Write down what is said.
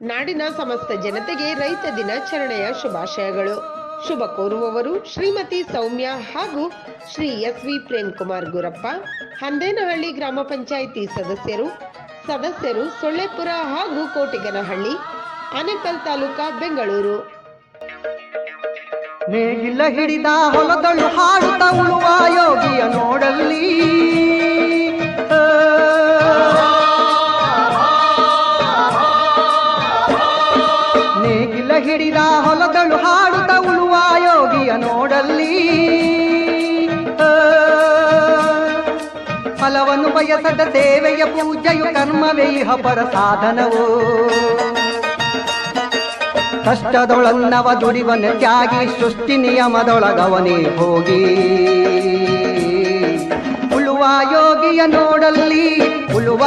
ನಾಡಿನ ಸಮಸ್ತ ಜನತೆಗೆ ರೈತ ದಿನಾಚರಣೆಯ ಶುಭಾಶಯಗಳು. ಶುಭ ಕೋರುವವರು ಶ್ರೀಮತಿ ಸೌಮ್ಯ ಹಾಗೂ ಶ್ರೀ ಎಸ್ ವಿ ಪ್ರೇಮ್ ಕುಮಾರ್ ಗುರಪ್ಪ, ಹಂದೇನಹಳ್ಳಿ ಗ್ರಾಮ ಪಂಚಾಯಿತಿ ಸದಸ್ಯರು ಸದಸ್ಯರು ಸೊಳ್ಳೆಪುರ ಹಾಗೂ ಕೋಟಿಗನಹಳ್ಳಿ, ಆನೇಕಲ್ ತಾಲೂಕಾ ಬೆಂಗಳೂರು. ನೇಗಿಲ ಹಿಡಿದ ಹೊಲದಳು ಹಾಡುತ್ತ ಉಳುವ ಯೋಗಿಯ ನೋಡಲ್ಲಿ. ಹಿಡಿದ ಹೊಲದಳು ಹಾಡುತ್ತ ಉಳುವ ಯೋಗಿಯ ನೋಡಲ್ಲಿ. ಫಲವನ್ನು ಬಯಸದ ಸೇವೆಯ ಪೂಜೆಯು ಕರ್ಮವೇ, ಇಹ ಪರ ಸಾಧನವು ಕಷ್ಟದೊಳನ್ನವ ದುಡಿವನ ತ್ಯಾಗಿ, ಸೃಷ್ಟಿ ನಿಯಮದೊಳಗವನೇ ಹೋಗಿ ಉಳುವ ಯೋಗಿಯ ನೋಡಲ್ಲಿ, ಉಳುವ